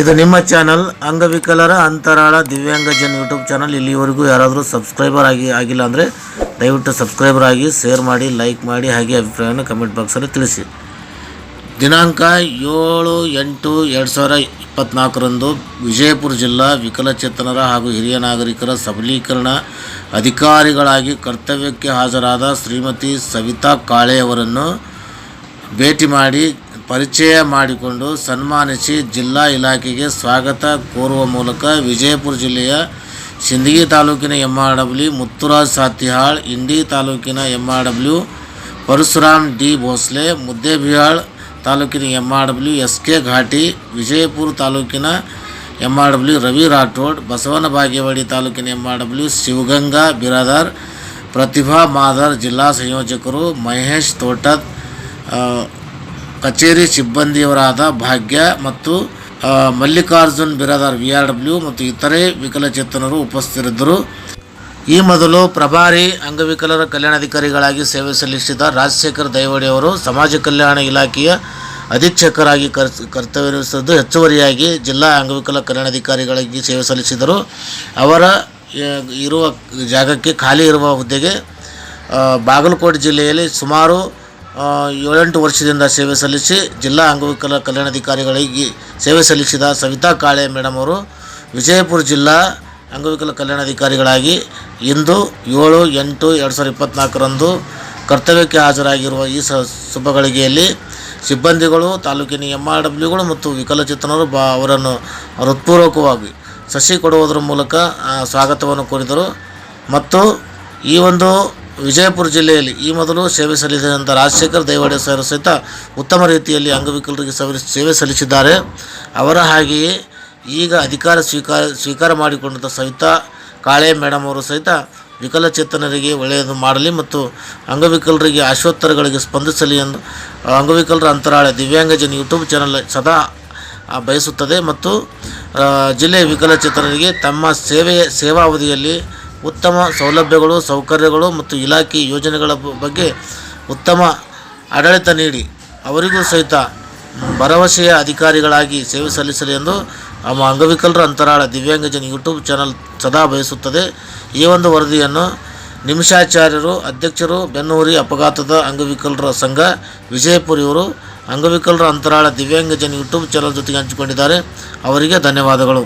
ಇದು ನಿಮ್ಮ ಚಾನಲ್ ಅಂಗವಿಕಲರ ಅಂತರಾಳ ದಿವ್ಯಾಂಗ ಜನ ಯೂಟ್ಯೂಬ್ ಚಾನಲ್. ಇಲ್ಲಿವರೆಗೂ ಯಾರಾದರೂ ಸಬ್ಸ್ಕ್ರೈಬರ್ ಆಗಿ ಆಗಿಲ್ಲ ಅಂದರೆ ದಯವಿಟ್ಟು ಸಬ್ಸ್ಕ್ರೈಬರ್ ಆಗಿ, ಶೇರ್ ಮಾಡಿ, ಲೈಕ್ ಮಾಡಿ, ಹಾಗೆ ಅಭಿಪ್ರಾಯವನ್ನು ಕಮೆಂಟ್ ಬಾಕ್ಸಲ್ಲಿ ತಿಳಿಸಿ. ದಿನಾಂಕ ಏಳು ಎಂಟು ಎರಡು ಸಾವಿರ ಇಪ್ಪತ್ತ್ನಾಲ್ಕರಂದು ವಿಜಯಪುರ ಜಿಲ್ಲಾ ವಿಕಲಚೇತನರ ಹಾಗೂ ಹಿರಿಯ ನಾಗರಿಕರ ಸಬಲೀಕರಣ ಅಧಿಕಾರಿಗಳಾಗಿ ಕರ್ತವ್ಯಕ್ಕೆ ಹಾಜರಾದ ಶ್ರೀಮತಿ ಸವಿತಾ ಕಾಳೆಯವರನ್ನು ಭೇಟಿ ಮಾಡಿ ಪರಿಚಯ ಮಾಡಿಕೊಂಡು ಸನ್ಮಾನಿಸಿ ಜಿಲ್ಲಾ ಇಲಾಖೆಗೆ ಸ್ವಾಗತ ಕೋರುವ ಮೂಲಕ ವಿಜಯಪುರ ಜಿಲ್ಲೆಯ ಸಿಂದಗಿ ತಾಲೂಕಿನ M R W Muthuraj Satihal Indi ತಾಲೂಕಿನ M R W Parashuram D Bhosle Muddebihal ತಾಲೂಕಿನ M R W S K Ghati Vijayapura ತಾಲೂಕಿನ M R W Ravi Rathod Basavana Bagewadi ತಾಲೂಕಿನ M R W Shivaganga Biradar Pratibha Madar ಜಿಲ್ಲಾ ಸಂಯೋಜಕರು ಮಹೇಶ್ ತೋಟದ್ ಆ, ಕಚೇರಿ ಸಿಬ್ಬಂದಿಯವರಾದ ಭಾಗ್ಯ ಮತ್ತು Mallikarjun Biradar V R W ಮತ್ತು ಇತರೆ ವಿಕಲಚೇತನರು ಉಪಸ್ಥಿತರಿದ್ದರು. ಈ ಮೊದಲು ಪ್ರಭಾರಿ ಅಂಗವಿಕಲರ ಕಲ್ಯಾಣಾಧಿಕಾರಿಗಳಾಗಿ ಸೇವೆ ಸಲ್ಲಿಸಿದ ರಾಜಶೇಖರ್ ದೈವಡಿ ಅವರು ಸಮಾಜ ಕಲ್ಯಾಣ ಇಲಾಖೆಯ ಅಧೀಕ್ಷಕರಾಗಿ ಕರ್ ಕರ್ತವ್ಯ ನಿರ್ವಹಿಸಿದ್ದು ಹೆಚ್ಚುವರಿಯಾಗಿ ಜಿಲ್ಲಾ ಅಂಗವಿಕಲ ಕಲ್ಯಾಣಾಧಿಕಾರಿಗಳಾಗಿ ಸೇವೆ ಸಲ್ಲಿಸಿದರು. ಅವರ ಇರುವ ಜಾಗಕ್ಕೆ ಖಾಲಿ ಇರುವ ಹುದ್ದೆಗೆ ಬಾಗಲಕೋಟೆ ಜಿಲ್ಲೆಯಲ್ಲಿ ಸುಮಾರು ಏಳೆಂಟು ವರ್ಷದಿಂದ ಸೇವೆ ಸಲ್ಲಿಸಿ ಜಿಲ್ಲಾ ಅಂಗವಿಕಲ ಕಲ್ಯಾಣಾಧಿಕಾರಿಗಳಿಗೆ ಸೇವೆ ಸಲ್ಲಿಸಿದ ಸವಿತಾ ಕಾಳೆ ಮೇಡಮ್ ಅವರು ವಿಜಯಪುರ ಜಿಲ್ಲಾ ಅಂಗವಿಕಲ ಕಲ್ಯಾಣಾಧಿಕಾರಿಗಳಾಗಿ ಇಂದು ಏಳು, ಎಂಟು, ಎರಡು ಸಾವಿರದ ಇಪ್ಪತ್ತ್ನಾಲ್ಕರಂದು ಕರ್ತವ್ಯಕ್ಕೆ ಹಾಜರಾಗಿರುವ ಈ ಸ ಶುಭಗಳಿಗೆಯಲ್ಲಿ ಸಿಬ್ಬಂದಿಗಳು, ತಾಲೂಕಿನ ಎಂ ಆರ್ ಡಬ್ಲ್ಯೂಗಳು ಮತ್ತು ವಿಕಲಚೇತನರು ಬಾ, ಅವರನ್ನು ಹೃತ್ಪೂರ್ವಕವಾಗಿ ಸಸಿ ಕೊಡುವುದರ ಮೂಲಕ ಸ್ವಾಗತವನ್ನು ಕೋರಿದರು. ಮತ್ತು ಈ ಒಂದು ವಿಜಯಪುರ ಜಿಲ್ಲೆಯಲ್ಲಿ ಈ ಮೊದಲು ಸೇವೆ ಸಲ್ಲಿಸಿದಂಥ ರಾಜಶೇಖರ್ ದೈವಾಡೆ ಸರ್ ಸಹಿತ ಉತ್ತಮ ರೀತಿಯಲ್ಲಿ ಅಂಗವಿಕಲರಿಗೆ ಸವಿ- ಸಲ್ಲಿಸಿದ್ದಾರೆ. ಅವರ ಹಾಗೆಯೇ ಈಗ ಅಧಿಕಾರ ಸ್ವೀಕಾರ ಸ್ವೀಕಾರ ಮಾಡಿಕೊಂಡಂಥ ಸವಿತಾ ಕಾಳೆ ಮೇಡಮ್ ಅವರು ಸಹಿತ ವಿಕಲಚೇತನರಿಗೆ ಒಳ್ಳೆಯದು ಮಾಡಲಿ ಮತ್ತು ಅಂಗವಿಕಲರಿಗೆ ಆಶೋತ್ತರಗಳಿಗೆ ಸ್ಪಂದಿಸಲಿ ಎಂದು ಅಂಗವಿಕಲರ ಅಂತರಾಳ ದಿವ್ಯಾಂಗಜನ್ ಯೂಟ್ಯೂಬ್ ಚಾನಲ್ ಸದಾ ಬಯಸುತ್ತದೆ ಮತ್ತು ಜಿಲ್ಲೆಯ ವಿಕಲಚೇತನರಿಗೆ ತಮ್ಮ ಸೇವೆಯ, ಸೇವಾವಧಿಯಲ್ಲಿ ಉತ್ತಮ ಸೌಲಭ್ಯಗಳು, ಸೌಕರ್ಯಗಳು ಮತ್ತು ಇಲಾಖೆ ಯೋಜನೆಗಳ ಬಗ್ಗೆ ಉತ್ತಮ ಆಡಳಿತ ನೀಡಿ. ಅವರಿಗೂ ಸಹಿತ ಭರವಸೆಯ ಅಧಿಕಾರಿಗಳಾಗಿ ಸೇವೆ ಸಲ್ಲಿಸಲಿ ಎಂದು ನಮ್ಮ ಅಂಗವಿಕಲರ ಅಂತರಾಳ ದಿವ್ಯಾಂಗಜನ ಯೂಟ್ಯೂಬ್ ಚಾನಲ್ ಸದಾ ಬಯಸುತ್ತದೆ. ಈ ಒಂದು ವರದಿಯನ್ನು ನಿಮಿಷಾಚಾರ್ಯರು, ಅಧ್ಯಕ್ಷರು, ಬೆನ್ನೂರಿ ಅಪಘಾತದ ಅಂಗವಿಕಲರ ಸಂಘ ವಿಜಯಪುರಿಯವರು ಅಂಗವಿಕಲರ ಅಂತರಾಳ ದಿವ್ಯಾಂಗಜನ್ ಯೂಟ್ಯೂಬ್ ಚಾನಲ್ ಜೊತೆಗೆ ಹಂಚಿಕೊಂಡಿದ್ದಾರೆ. ಅವರಿಗೆ ಧನ್ಯವಾದಗಳು.